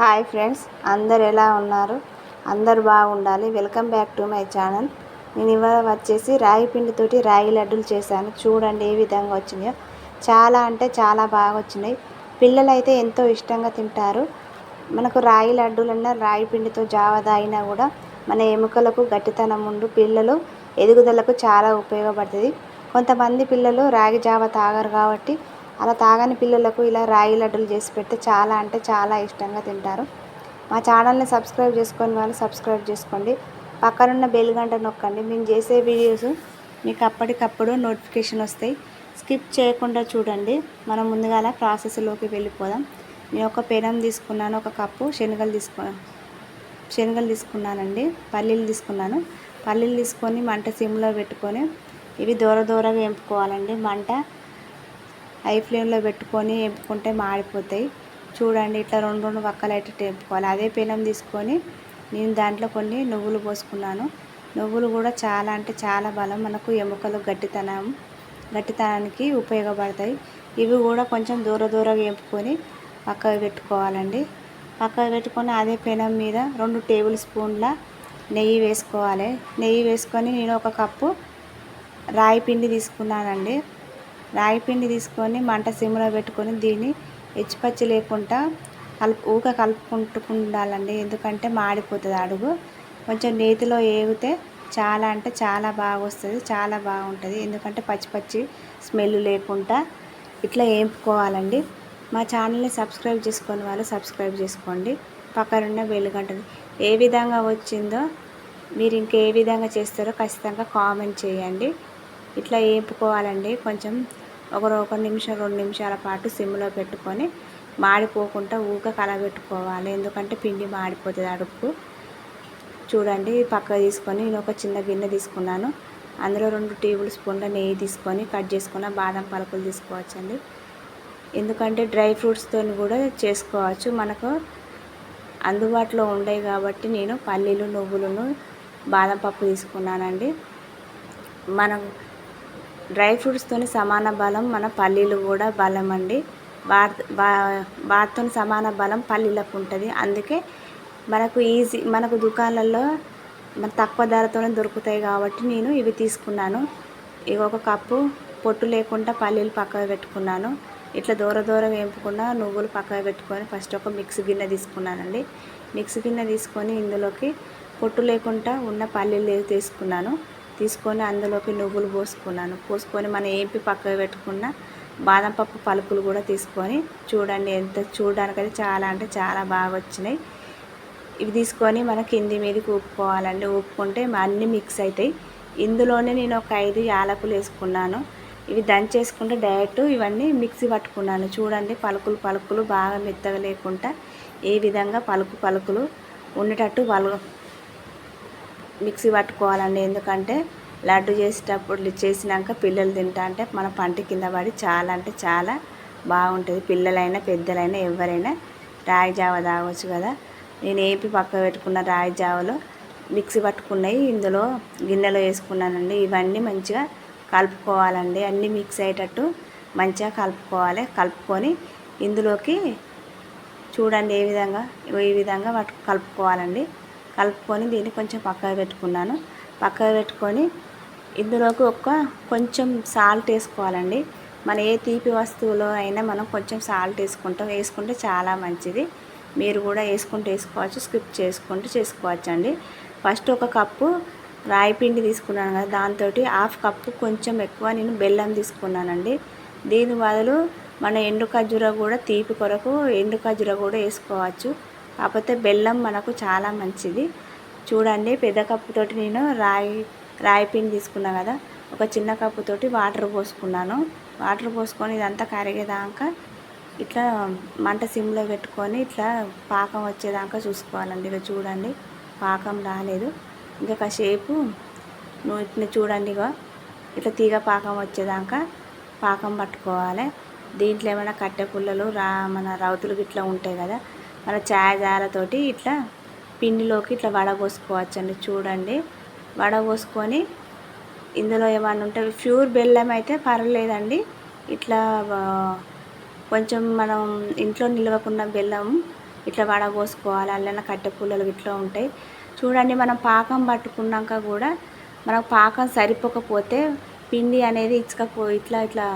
Hi friends అందరు ఎలా ఉన్నారు? అందరు బాగుండాలి. Welcome back to my channel. నేను ఇవాళ వచ్చేసి రాగి పిండితోటి రాగి లడ్డూలు చేశాను. చూడండి ఏ విధంగా వచ్చినాయో. చాలా అంటే చాలా బాగా వచ్చినాయి. పిల్లలు అయితే ఎంతో ఇష్టంగా తింటారు. మనకు రాగి లడ్డూలన్నా రాగి పిండితో జావ తాగినా కూడా మన ఎముకలకు గట్టితనం ఉండు. పిల్లలు ఎదుగుదలకు చాలా ఉపయోగపడుతుంది. కొంతమంది పిల్లలు రాగి జావ తాగరు కాబట్టి అలా తాగని పిల్లలకు ఇలా రాగి లడ్డూలు చేసి పెడితే చాలా అంటే చాలా ఇష్టంగా తింటారు. మా ఛానల్ని సబ్స్క్రైబ్ చేసుకొని వాళ్ళు సబ్స్క్రైబ్ చేసుకోండి. పక్కనున్న బెల్ గంట నొక్కండి. మేము చేసే వీడియోస్ మీకు అప్పటికప్పుడు నోటిఫికేషన్ వస్తాయి. స్కిప్ చేయకుండా చూడండి. మనం ముందుగాల ప్రాసెస్లోకి వెళ్ళిపోదాం. నేను ఒక పెనం తీసుకున్నాను ఒక కప్పు శనగలు తీసుకున్నాను శనగలు తీసుకున్నానండి. పల్లీలు తీసుకున్నాను. పల్లీలు తీసుకొని మంట సిమ్లో పెట్టుకొని ఇవి దూర దూరగా ఎంపుకోవాలండి. మంట హై ఫ్లేమ్లో పెట్టుకొని ఎంపుకుంటే మాడిపోతాయి. చూడండి ఇట్లా రెండు రెండు వక్కలు అయితే ఎంపుకోవాలి అదే పెనం తీసుకొని నేను దాంట్లో కొన్ని నువ్వులు పోసుకున్నాను. నువ్వులు కూడా చాలా అంటే చాలా బలం. మనకు ఎముకలు గట్టితనం గట్టితనానికి ఉపయోగపడతాయి. ఇవి కూడా కొంచెం దూర దూరంగా ఎంపుకొని పక్కకు పెట్టుకోవాలండి. పక్కకు పెట్టుకొని అదే పెనం మీద రెండు టేబుల్ స్పూన్ల నెయ్యి వేసుకోవాలి. నెయ్యి వేసుకొని నేను ఒక కప్పు రాయి పిండి తీసుకున్నానండి. రాగి పిండి తీసుకొని మంట సిమ్లో పెట్టుకొని దీన్ని హెచ్చిపచ్చి లేకుండా కలుపు ఊక కలుపుకుంటూ ఉండాలండి ఎందుకంటే మాడిపోతుంది అడుగు. కొంచెం నేతిలో ఏగితే చాలా అంటే చాలా బాగా వస్తుంది చాలా బాగుంటుంది. ఎందుకంటే పచ్చి పచ్చి స్మెల్ లేకుండా ఇట్లా ఏంపుకోవాలండి. మా ఛానల్ని సబ్స్క్రైబ్ చేసుకుని వాళ్ళు సబ్స్క్రైబ్ చేసుకోండి. పక్కనున్న వెలుగంటది ఏ విధంగా వచ్చిందో మీరు ఇంకే విధంగా చేస్తారో ఖచ్చితంగా కామెంట్ చేయండి. ఇట్లా ఏంపుకోవాలండి. కొంచెం ఒక ఒక నిమిషం రెండు నిమిషాల పాటు సిమ్లో పెట్టుకొని మాడిపోకుండా ఊక కలబెట్టుకోవాలి. ఎందుకంటే పిండి మాడిపోతుంది అడుపు. చూడండి పక్క తీసుకొని నేను ఒక చిన్న గిన్నె తీసుకున్నాను. అందులో రెండు టేబుల్ స్పూన్ల నెయ్యి తీసుకొని కట్ చేసుకున్న బాదం పలుకులు తీసుకోవచ్చండి. ఎందుకంటే డ్రై ఫ్రూట్స్తో కూడా చేసుకోవచ్చు. మనకు అందుబాటులో ఉండేవి కాబట్టి నేను పల్లీలు నువ్వులను బాదం పప్పు తీసుకున్నానండి. మనం డ్రై ఫ్రూట్స్తో సమాన బలం మన పల్లీలు కూడా బలం అండి వాటితో సమాన బలం పల్లీలకు ఉంటుంది. అందుకే మనకు ఈజీ మనకు దుకాణాలలో మన తక్కువ ధరతోనే దొరుకుతాయి కాబట్టి నేను ఇవి తీసుకున్నాను. ఇవి ఒక కప్పు పొట్టు లేకుండా పల్లీలు పక్కకు పెట్టుకున్నాను. ఇట్లా దూర దూరం వేపుకున్న నువ్వులు పక్కకు పెట్టుకొని ఫస్ట్ ఒక మిక్సీ గిన్నె తీసుకున్నానండి. మిక్సీ గిన్నె తీసుకొని ఇందులోకి పొట్టు లేకుండా ఉన్న పల్లీలు తీసుకున్నాను. తీసుకొని అందులోకి నువ్వులు పోసుకున్నాను. పోసుకొని మనం ఏంపి పక్కకు పెట్టుకున్న బాదం పప్పు పలుకులు కూడా తీసుకొని చూడండి ఎంత చూడడానికైతే చాలా అంటే చాలా బాగా వచ్చినాయి. ఇవి తీసుకొని మన కింది మీదకి ఊపుకోవాలండి. ఊపుకుంటే అన్నీ మిక్స్ అవుతాయి. ఇందులోనే నేను ఒక ఐదు యాలకులు వేసుకున్నాను. ఇవి దంచేసుకుంటే డైరెక్ట్ ఇవన్నీ మిక్సీ పట్టుకున్నాను. చూడండి పలుకులు పలుకులు బాగా మెత్తగా లేకుండా ఏ విధంగా పలుకు పలుకులు ఉండేటట్టు పలు మిక్సీ పట్టుకోవాలండి. ఎందుకంటే లడ్డు చేసేటప్పుడు చేసినాక పిల్లలు తింటా అంటే మన పంట కింద పడి చాలా అంటే చాలా బాగుంటుంది. పిల్లలైనా పెద్దలైనా ఎవరైనా రాగి జావ తాగొచ్చు కదా. నేను ఏపి పక్క పెట్టుకున్న రాగి జావలో మిక్సీ పట్టుకున్నవి ఇందులో గిన్నెలో వేసుకున్నానండి. ఇవన్నీ మంచిగా కలుపుకోవాలండి. అన్నీ మిక్స్ అయ్యేటట్టు మంచిగా కలుపుకోవాలి. కలుపుకొని ఇందులోకి చూడండి ఏ విధంగా ఈ విధంగా పట్టు కలుపుకోవాలండి. కలుపుకొని దీన్ని కొంచెం పక్కకు పెట్టుకున్నాను. పక్కకు పెట్టుకొని ఇందులోకి ఒక కొంచెం సాల్ట్ వేసుకోవాలండి. మన ఏ తీపి వస్తువులో అయినా మనం కొంచెం సాల్ట్ వేసుకుంటాం వేసుకుంటే చాలా మంచిది. మీరు కూడా వేసుకుంటూ వేసుకోవచ్చు స్కిప్ చేసుకుంటూ చేసుకోవచ్చు అండి ఫస్ట్ ఒక కప్పు రాయి పిండి తీసుకున్నాను కదా దాంతో హాఫ్ కప్పు కొంచెం ఎక్కువ నేను బెల్లం తీసుకున్నానండి. దీని బదులు మన ఎండు ఖర్జూర కూడా తీపి కొరకు ఎండు ఖర్జూర కూడా వేసుకోవచ్చు. కాకపోతే బెల్లం మనకు చాలా మంచిది. చూడండి పెద్ద కప్పుతోటి నేను రాయి రాయి పిండి తీసుకున్నా కదా ఒక చిన్న కప్పుతోటి వాటర్ పోసుకున్నాను. వాటర్ పోసుకొని ఇదంతా కరిగేదాకా ఇట్లా మంట సిమ్లో పెట్టుకొని ఇట్లా పాకం వచ్చేదాకా చూసుకోవాలండి. ఇక చూడండి పాకం రాలేదు. ఇంకా కాసేపు నువ్వు ఇట్లా చూడండి ఇక ఇట్లా తీగ పాకం వచ్చేదాకా పాకం పట్టుకోవాలి. దీంట్లో ఏమైనా కట్టె పుల్లలు రా మన రౌతులు ఇట్లా ఉంటాయి కదా మన ఛాయజాలతోటి ఇట్లా పిండిలోకి ఇట్లా వడగోసుకోవచ్చండి చూడండి. వడగోసుకొని ఇందులో ఏమన్నా ఉంటే ప్యూర్ బెల్లం అయితే పర్వాలేదండి. ఇట్లా కొంచెం మనం ఇంట్లో నిలవకున్న బెల్లం ఇట్లా వడగోసుకోవాలి అల్లన కట్టె పుల్లలు ఇట్లా ఉంటాయి. చూడండి మనం పాకం పట్టుకున్నాక కూడా మనకు పాకం సరిపోకపోతే పిండి అనేది ఇచ్చకపో ఇట్లా ఇట్లా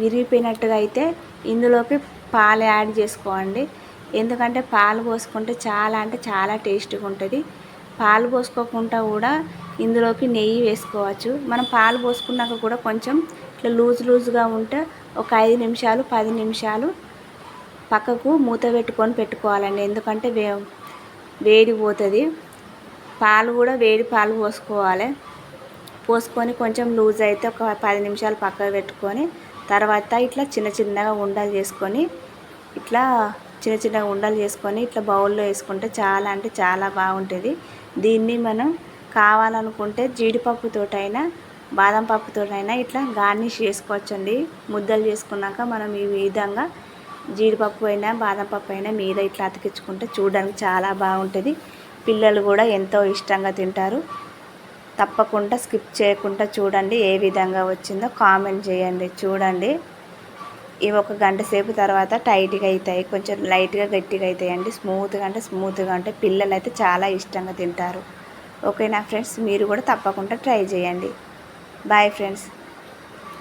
విరిగిపోయినట్టుగా అయితే ఇందులోకి పాలు యాడ్ చేసుకోండి. ఎందుకంటే పాలు పోసుకుంటే చాలా అంటే చాలా టేస్ట్గా ఉంటుంది. పాలు పోసుకోకుండా కూడా ఇందులోకి నెయ్యి వేసుకోవచ్చు. మనం పాలు పోసుకున్నాక కూడా కొంచెం ఇట్లా లూజ్ లూజ్గా ఉంటే ఒక ఐదు నిమిషాలు పది నిమిషాలు పక్కకు మూత పెట్టుకొని పెట్టుకోవాలండి. ఎందుకంటే వే వేడి పోతుంది. పాలు కూడా వేడి పాలు పోసుకోవాలి. పోసుకొని కొంచెం లూజ్ అయితే ఒక పది నిమిషాలు పక్కకు పెట్టుకొని తర్వాత ఇట్లా చిన్న చిన్నగా ఉండలు చేసుకొని ఇట్లా చిన్న చిన్నగా ఉండలు చేసుకొని ఇట్లా బౌల్లో వేసుకుంటే చాలా అంటే చాలా బాగుంటుంది. దీన్ని మనం కావాలనుకుంటే జీడిపప్పుతోటైనా బాదం పప్పుతోటైనా ఇట్లా గార్నిష్ చేసుకోవచ్చండి. ముద్దలు చేసుకున్నాక మనం ఈ విధంగా జీడిపప్పు అయినా బాదం పప్పు అయినా మీద ఇట్లా అతికించుకుంటే చూడడానికి చాలా బాగుంటుంది. పిల్లలు కూడా ఎంతో ఇష్టంగా తింటారు. తప్పకుండా స్కిప్ చేయకుండా చూడండి ఏ విధంగా వచ్చిందో కామెంట్ చేయండి. చూడండి. ఇవి ఒక గంట సేపు తర్వాత టైట్గా అవుతాయి కొంచెం లైట్గా గట్టిగా అవుతాయండి స్మూత్గా అంటే స్మూత్గా అంటే పిల్లలు అయితే చాలా ఇష్టంగా తింటారు. ఓకేనా ఫ్రెండ్స్? మీరు కూడా తప్పకుండా ట్రై చేయండి. Bye friends.